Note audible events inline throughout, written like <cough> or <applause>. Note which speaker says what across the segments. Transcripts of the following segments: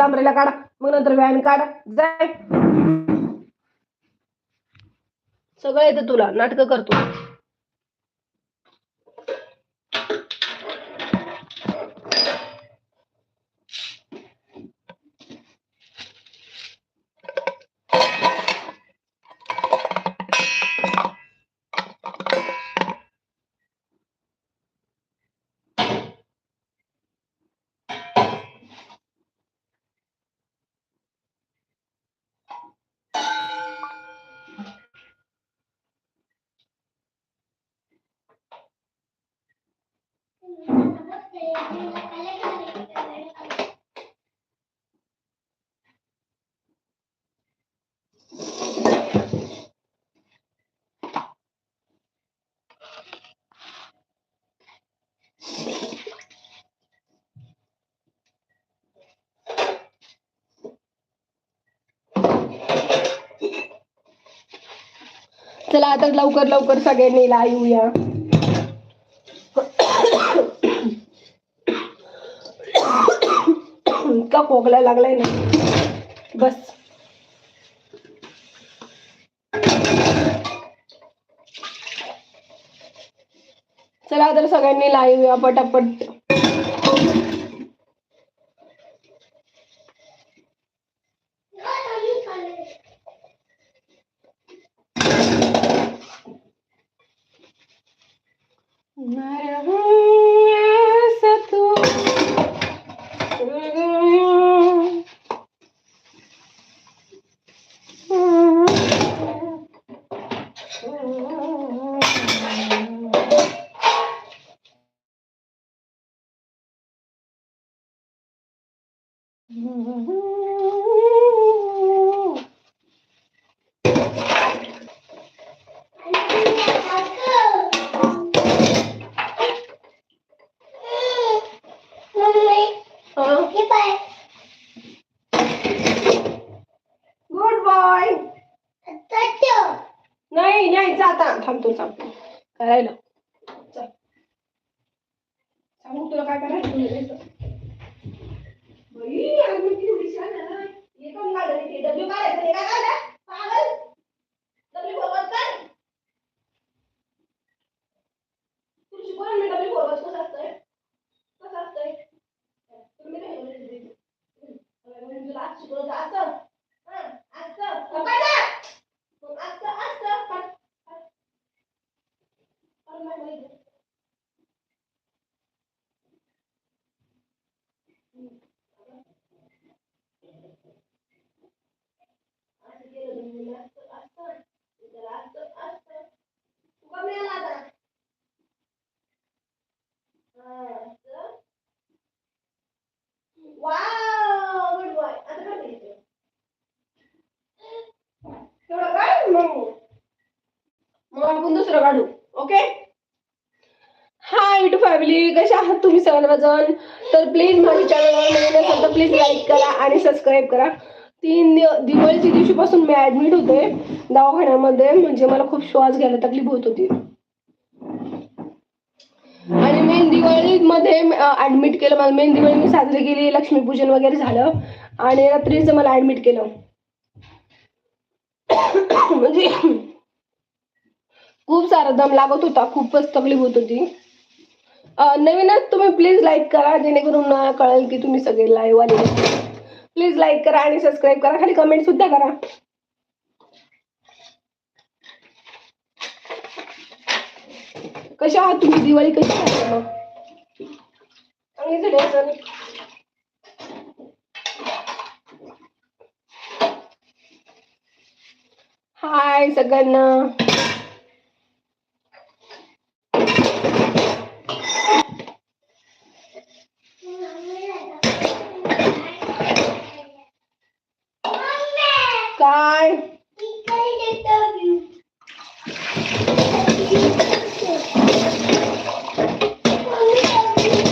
Speaker 1: डांबरेला काढा. मग नंतर व्यायाम काढा. जाय. सगळं येतं तुला. नाटकं करतो. चला आता लवकर लवकर सगळ्यांनी ला येऊया. इतका खोकला लागलाय ना. बस. चला तर सगळ्यांनी ला येऊया पटापट. नाही नाही जाता थांबतो थांबतो करायला चल सांगू तुला काय करायचं तुमची आज मी कोण बरोबर कसं असतंय? कसं असतंय? तुम्ही काय शिकवलं ते? हं. तुला आज शिकवलं तर असं. हं, असं. मग काय झालं? मग असं, असं. काढ, काढ. काढ माझ्या माहिती. असं केलं तर मुलं असं, असं. त्याला असं, असं. तू कमी आला आता. हा, असं. वाव गुड बॉय आता काय करायचं तेवढं काय मग मग आपण दुसरं काढू ओके हाय टू फॅमिली कशा आहात तुम्ही सर्वजण तर प्लीज माझ्या चॅनलवर नवीन तर प्लीज लाईक करा आणि सबस्क्राईब करा. तीन दिवाळीच्या दिवशीपासून मी ऍडमिट होते दवाखान्यामध्ये म्हणजे मला खूप श्वास घ्यायला तकलीफ होत होती. आणि मेन दिवाळीमध्ये ऍडमिट केलं. मला मेन दिवाळी मी साजरी केली लक्ष्मीपूजन वगैरे झालं. आणि रात्रीचं मला ऍडमिट केलं. <coughs> म्हणजे खूप सारा दम लागत होता खूपच तकलीफ होत होती. नवीनच तुम्ही प्लीज लाईक करा जेणेकरून मला कळेल की तुम्ही सगळे लाईव्ह आले प्लीज लाईक करा आणि सबस्क्राईब करा. खाली कमेंट सुद्धा करा. कशा आहात तुम्ही? दिवाळी कशी आहे? मग चांगली झाली असेल. हाय सगळ्यांना काय दे ना,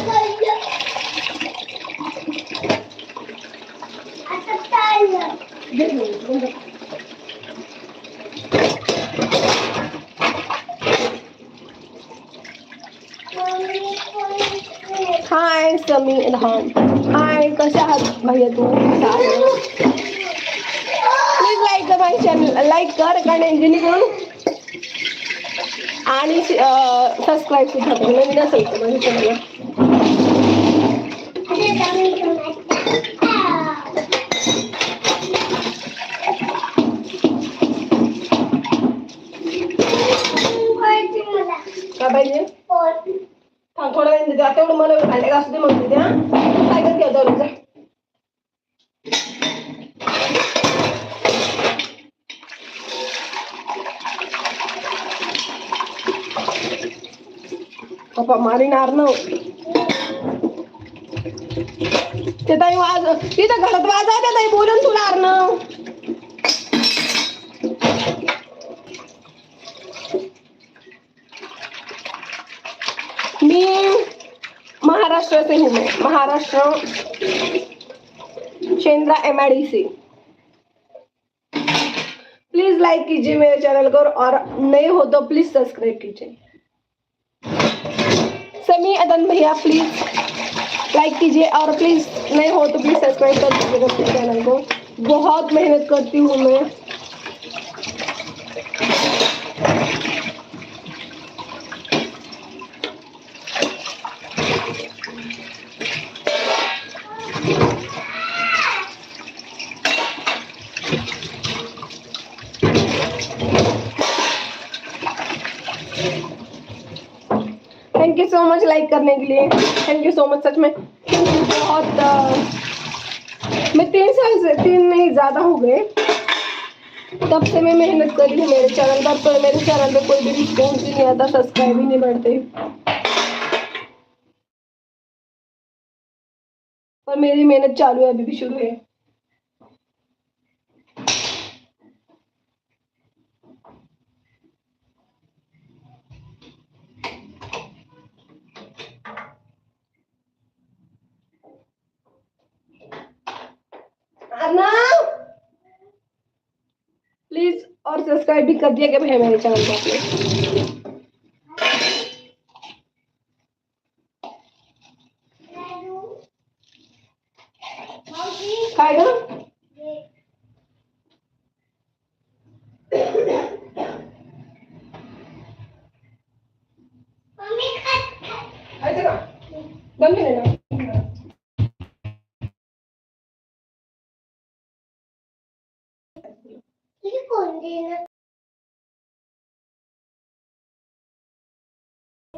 Speaker 1: बंद कर. हाय समी हाय हाय कशा आहात भैया तू कसा आहे प्लीज लाईक कर माझ्या चॅनल लाईक कर कारण जेणेकरून आणि सबस्क्राईब सुद्धा नवीन असेल तर माझ्या चॅनलला पप्पा मारिनार न ते ताई वाज तिथं घरात वाजा त्या ताई बोलून तुला अर्णव मी महाराष्ट्राचे से Maharashtra Shendra M I D say please like कीजिए मेरे चैनल को और नए हो तो प्लीज़ सब्सक्राइब कीजिए। समी अदन भैया प्लीज़ लाइक कीजिए और प्लीज़ नए हो तो प्लीज़ सब्सक्राइब कर दीजिएगा अपने चैनल को। बहुत मेहनत करती हूँ मैं। लाइक करने के लिए। थैंक यू सो मच सच में। बहुत मैं तीन साल से, तीन नहीं, ज़्यादा हो गए। तब से मैं मेहनत कर रही हूँ मेरे चैनल पर पर मेरे चैनल पे कोई भी रिस्पॉन्स ही नहीं आता सब्सक्राइब ही नहीं बढ़ते। पर मेरी मेहनत चालू है, अभी भी शुरू है अर्नव प्लीज़ और सब्सक्राइब भी कर दिया गया भाई मेरे चैनल को खाएगा?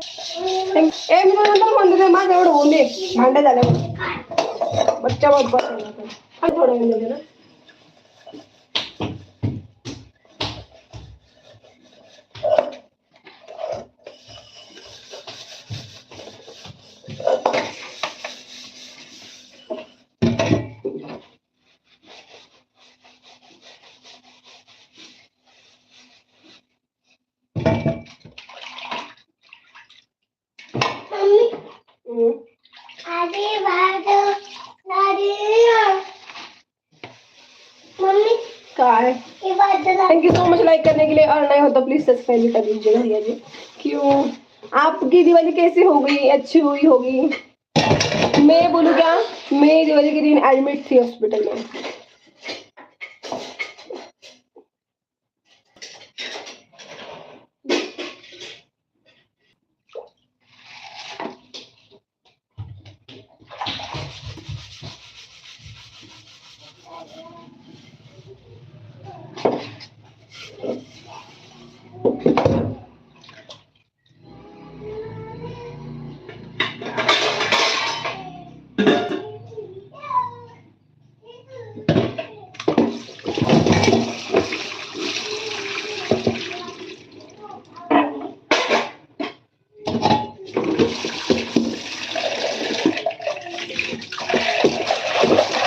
Speaker 1: ए मी तुला ते माझं एवढं होऊन भांडे झाले बच्चा बहुत बस थोडं वेळ thank you so much like करने के लिए और नए हो तो प्लीज़ सब्सक्राइब भी कर लीजिएगा भैया जी। क्यों? आपकी दिवाली कैसी हो गई? अच्छी हुई होगी? मैं बोलूँ क्या? मैं दिवाली के दिन एडमिट थी हॉस्पिटल में।
Speaker 2: Gracias.